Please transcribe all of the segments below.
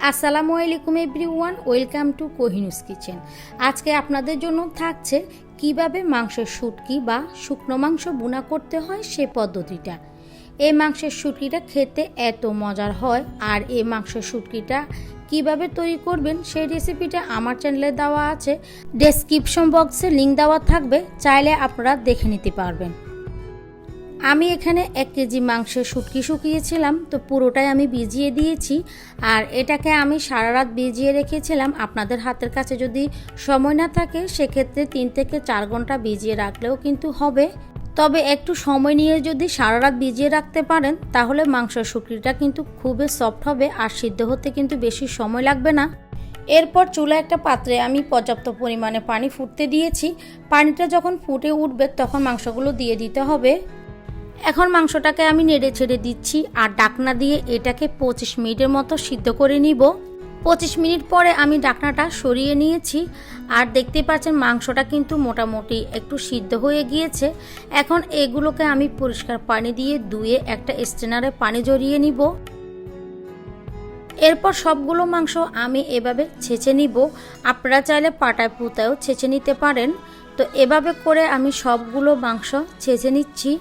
আসসালামু আলাইকুম everyone, welcome to Kohinoor's kitchen. আজকে আপনাদের জন্য থাকছে কীভাবে মাংসের শুটকি বা শুকনো মাংস বুনা করতে হয় সে পদ্ধতিটা। এই মাংসের শুটকিটা খেতে এত মজার হয় আর এই মাংসের শুটকিটা কীভাবে তৈরি করবেন সেই রেসিপিটা আমার চ্যানেলে দেওয়া আছে। ডেসক্রিপশন বক্সে লিঙ্ক দেওয়া থাকবে, চাইলে আপনারা দেখে নিতে পারবেন। আমি এখানে এক কেজি মাংসের শুটকি শুকিয়েছিলাম, তো পুরোটাই আমি ভিজিয়ে দিয়েছি। আর এটাকে আমি সারা রাত ভিজিয়ে রেখেছিলাম। আপনাদের হাতের কাছে যদি সময় না থাকে, সেক্ষেত্রে তিন থেকে চার ঘণ্টা ভিজিয়ে রাখলেও কিন্তু হবে। তবে একটু সময় নিয়ে যদি সারা রাত ভিজিয়ে রাখতে পারেন, তাহলে মাংসের শুটকিটা কিন্তু খুবই সফট হবে আর সিদ্ধ হতে কিন্তু বেশি সময় লাগবে না। এরপর চুলা একটা পাত্রে আমি পর্যাপ্ত পরিমাণে পানি ফুটতে দিয়েছি। পানিটা যখন ফুটে উঠবে, তখন মাংসগুলো দিয়ে দিতে হবে। এখন মাংসটাকে আমি নেড়ে ছেড়ে দিচ্ছি আর ডাকনা দিয়ে এটাকে পঁচিশ মিনিটের মতো সিদ্ধ করে নিব। পঁচিশ মিনিট পরে আমি ডাকনাটা সরিয়ে নিয়েছি আর দেখতে পাচ্ছেন মাংসটা কিন্তু মোটামুটি একটু সিদ্ধ হয়ে গিয়েছে। এখন এগুলোকে আমি পরিষ্কার পানি দিয়ে ধুয়ে একটা স্টেনারে পানি জড়িয়ে নিব। এরপর সবগুলো মাংস আমি এভাবে ছেঁচে নিব। আপনারা চাইলে পাটায় পুঁতায়ও ছেঁচে নিতে পারেন। তো এভাবে করে আমি সবগুলো মাংস ছেঁচে নিচ্ছি।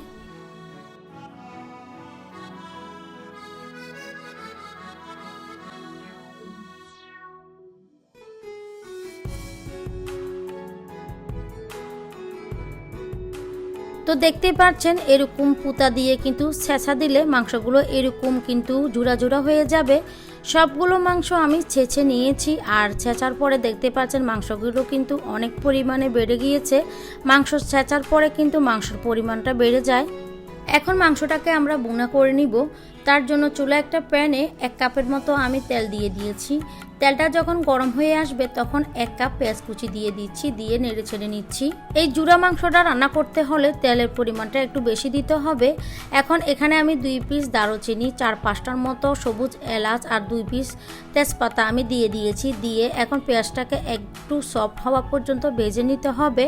তো দেখতে পাচ্ছেন, এরকম পুতা দিয়ে কিন্তু ছেঁচা দিলে মাংসগুলো এরকম কিন্তু জোড়া জোড়া হয়ে যাবে। সবগুলো মাংস আমি ছেঁচে নিয়েছি আর ছেঁচার পরে দেখতে পাচ্ছেন মাংসগুলো কিন্তু অনেক পরিমাণে বেড়ে গিয়েছে। মাংস ছেঁচার পরে কিন্তু মাংসের পরিমাণটা বেড়ে যায়। এখন মাংসটাকে আমরা বোনা করে নিব। তার জন্য চুলা একটা প্যানে এক কাপের মতো আমি তেল দিয়ে দিয়েছি। তেলটা যখন গরম হয়ে আসবে তখন এক কাপ পেঁয়াজ কুচি দিয়ে দিচ্ছি, দিয়ে নেড়ে ছেড়ে নিচ্ছি। এই জুড়া মাংসটা রান্না করতে হলে তেলের পরিমাণটা একটু বেশি দিতে হবে। এখন এখানে আমি দুই পিস দারুচিনি, চার পাঁচটার মতো সবুজ এলাচ আর দুই পিস তেজপাতা আমি দিয়ে দিয়েছি। দিয়ে এখন পেঁয়াজটাকে একটু সফট হওয়া পর্যন্ত ভেজে নিতে হবে।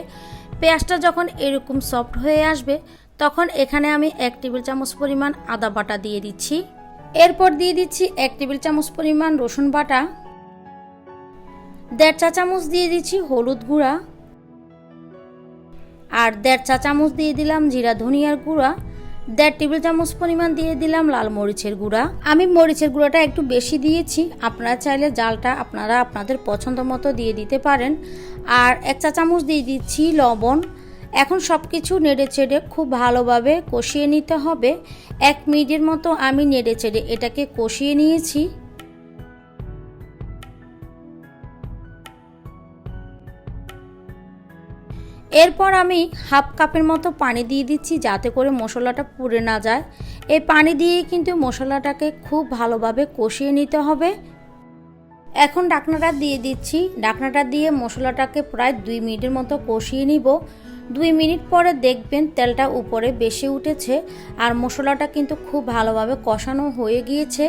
পেঁয়াজটা যখন এরকম সফট হয়ে আসবে তখন এখানে আমি এক টেবিল চামচ পরিমাণ আদা বাটা দিয়ে দিচ্ছি। এরপর দিয়ে দিচ্ছি এক টেবিল চামচ পরিমাণ রসুন বাটা। দেড় চা চামচ দিয়ে দিচ্ছি হলুদ গুঁড়া। আর দেড় চা চামচ দিয়ে দিলাম জিরা ধনিয়ার গুঁড়া। দেড় টেবিল চামচ পরিমাণ দিয়ে দিলাম লাল মরিচের গুঁড়া। আমি মরিচের গুঁড়াটা একটু বেশি দিয়েছি। আপনারা চাইলে জালটা আপনারা আপনাদের পছন্দ মতো দিয়ে দিতে পারেন। আর এক চা চামচ দিয়ে দিচ্ছি লবণ। এখন সব কিছু নেড়ে চেড়ে খুব ভালোভাবে কষিয়ে নিতে হবে। এক মিনিটের মতো আমি নেড়ে চেড়ে এটাকে কষিয়ে নিয়েছি। এরপর আমি হাফ কাপের মতো পানি দিয়ে দিচ্ছি যাতে করে মশলাটা পুড়ে না যায়। এই পানি দিয়ে কিন্তু মশলাটাকে খুব ভালোভাবে কষিয়ে নিতে হবে। এখন ডাকনাটা দিয়ে দিচ্ছি। ডাকনাটা দিয়ে মশলাটাকে প্রায় দুই মিনিটের মতো কষিয়ে নিব। দুই মিনিট পরে দেখবেন তেলটা উপরে বেশি উঠেছে, আর মশলাটা কিন্তু খুব ভালোভাবে কষানো হয়ে গিয়েছে।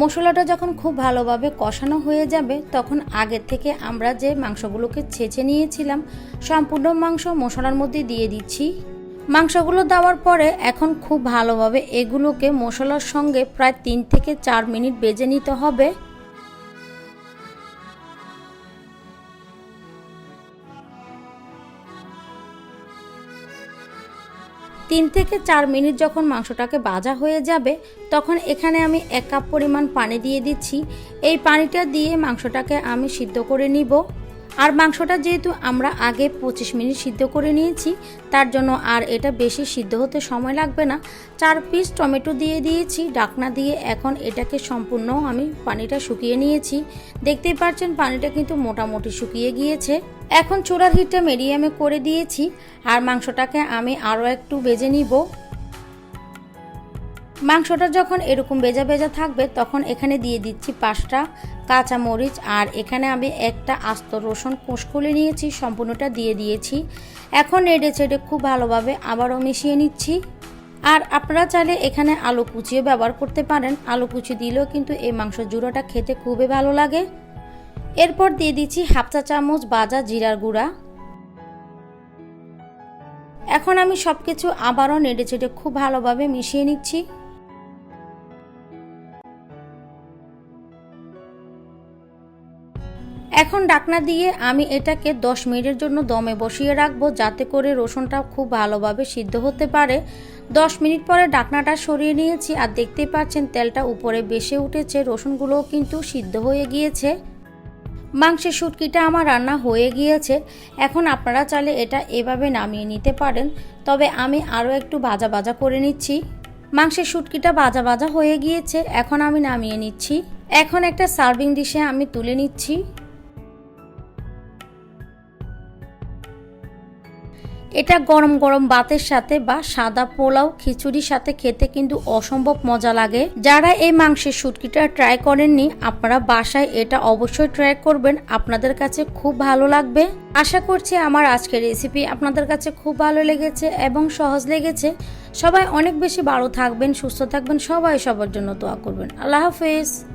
মশলাটা যখন খুব ভালোভাবে কষানো হয়ে যাবে, তখন আগে থেকে আমরা যে মাংসগুলোকে ছেঁচে নিয়েছিলাম, সম্পূর্ণ মাংস মশলার মধ্যে দিয়ে দিচ্ছি। মাংসগুলো দেওয়ার পরে এখন খুব ভালোভাবে এগুলোকে মশলার সঙ্গে প্রায় তিন থেকে চার মিনিট বেজে নিতে হবে। তিন থেকে চার মিনিট যখন মাংসটাকে ভাজা হয়ে যাবে, তখন এখানে আমি এক কাপ পরিমাণ পানি দিয়ে দিচ্ছি। এই পানিটা দিয়ে মাংসটাকে আমি সিদ্ধ করে নিব। আর মাংসটা যেহেতু আমরা আগে পঁচিশ মিনিট সিদ্ধ করে নিয়েছি, তার জন্য আর এটা বেশি সিদ্ধ হতে সময় লাগবে না। চার পিস টমেটো দিয়ে দিয়েছি, ডাকনা দিয়ে এখন এটাকে সম্পূর্ণ আমি পানিটা শুকিয়ে নিয়েছি। দেখতেই পাচ্ছেন পানিটা কিন্তু মোটামুটি শুকিয়ে গিয়েছে। এখন চূড়ার হিটটা মিডিয়ামে করে দিয়েছি, আর মাংসটাকে আমি আরও একটু বেজে নিব। মাংসটা যখন এরকম বেজা বেজা থাকবে, তখন এখানে দিয়ে দিচ্ছি পাঁচটা কাঁচা মরিচ, আর এখানে আমি একটা আস্ত রসুন কুঁশকুলে নিয়েছি, সম্পূর্ণটা দিয়ে দিয়েছি। এখন নেড়ে চেড়ে খুব ভালোভাবে আবারও মিশিয়ে নিচ্ছি। আর আপনারা চাইলে এখানে আলু কুচিও ব্যবহার করতে পারেন। আলু কুচি দিলেও কিন্তু এই মাংস জুড়োটা খেতে খুবই ভালো লাগে। এরপর দিয়ে দিচ্ছি হাফ চা চামচ বাজা জিরার গুঁড়া। এখন আমি সব কিছু আবারও নেড়ে চেড়ে খুব ভালোভাবে মিশিয়ে নিচ্ছি। এখন ডাকনা দিয়ে আমি এটাকে 10 মিনিটের জন্য দমে বসিয়ে রাখব, যাতে করে রসুনটা খুব ভালোভাবে সিদ্ধ হতে পারে। 10 মিনিট পরে ডাকনাটা সরিয়ে নিয়েছি, আর দেখতেই পাচ্ছেন তেলটা উপরে বেশে উঠেছে, রসুনগুলোও কিন্তু সিদ্ধ হয়ে গিয়েছে। মাংসের শুটকিটা আমার রান্না হয়ে গিয়েছে। এখন আপনারা চাইলে এটা এভাবে নামিয়ে নিতে পারেন, তবে আমি আরও একটু ভাজা ভাজা করে নিচ্ছি। মাংসের শুটকিটা ভাজা ভাজা হয়ে গিয়েছে, এখন আমি নামিয়ে নিচ্ছি। এখন একটা সার্ভিং ডিশে আমি তুলে নিচ্ছি। এটা গরম গরম ভাতের সাথে বা সাদা পোলাও, খিচুড়ির সাথে খেতে কিন্তু অসম্ভব মজা লাগে। যারা এই মাংসের শুটকিটা ট্রাই করেননি, আপনারা বাসায় এটা অবশ্যই ট্রাই করবেন। আপনাদের কাছে খুব ভালো লাগবে। আশা করছি আমার আজকের রেসিপি আপনাদের কাছে খুব ভালো লেগেছে এবং সহজ লেগেছে। সবাই অনেক বেশি ভালো থাকবেন, সুস্থ থাকবেন, সবাই সবার জন্য দোয়া করবেন। আল্লাহ হাফেজ।